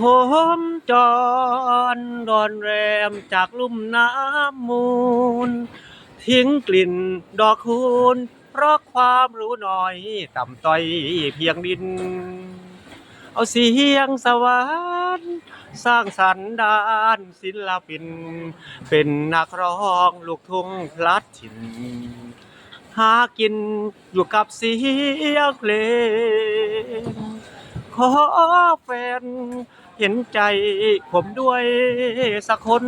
ผมจอนดอนแรมจากลุ่มน้ำมูล ทิ้งกลิ่นดอกคูณ เพราะความรู้น้อย ต่ำต้อยเพียงดิน เอาเสียงสวรรค์สร้างสรรค์ด้านศิลปิน เป็นนักร้องลูกทุ่งพลัดถิ่นหากินอยู่กับเสียงเพลงขอแฟน เห็นใจผมด้วยสักคน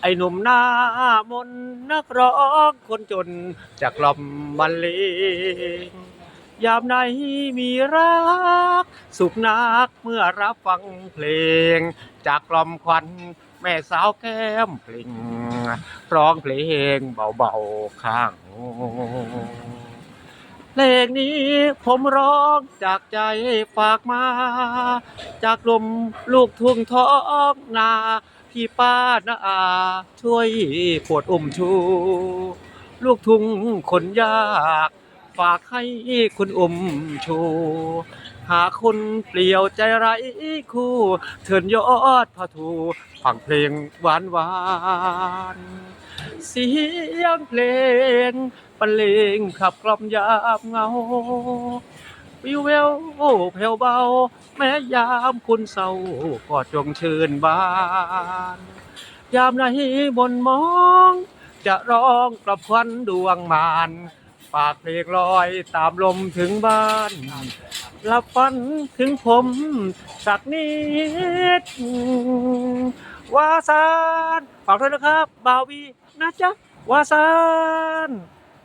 ไอ้หนุ่มหน้ามนนักร้องคนจนจากล่อมบรรเลงยามไหนมีรัก สุขนักเมื่อรับฟังเพลง จากกล่อมควันแม่สาวแก้มปลิงร้องเพลงเบาๆข้าง เพลงนี้ผมร้องจากใจฝากมา จากลมลูกทุ่งท้องนาพี่ป้านาอาช่วยปวดอุ้มชู ลูกทุ่งคนยากฝากให้คุณอุ้มชู หาคนเปลี่ยวใจไร้คู่ เถินยอดพาทูฟังเพลงหวานหวาน เสียงเพลงบรรเลงขับกล่อมยามเงา วิวเววแผ่วเบา แม้ยามคุณเศร้าก็จงชื่นบาน ยามไหนบนมอง จะร้องกลับควันดวงมานฝากเพลงลอยตามลมถึงบ้านหลับฝันถึงผม สักนิดวาซา ฝากด้วยนะครับ บาวีนะจ๊ะวาซาน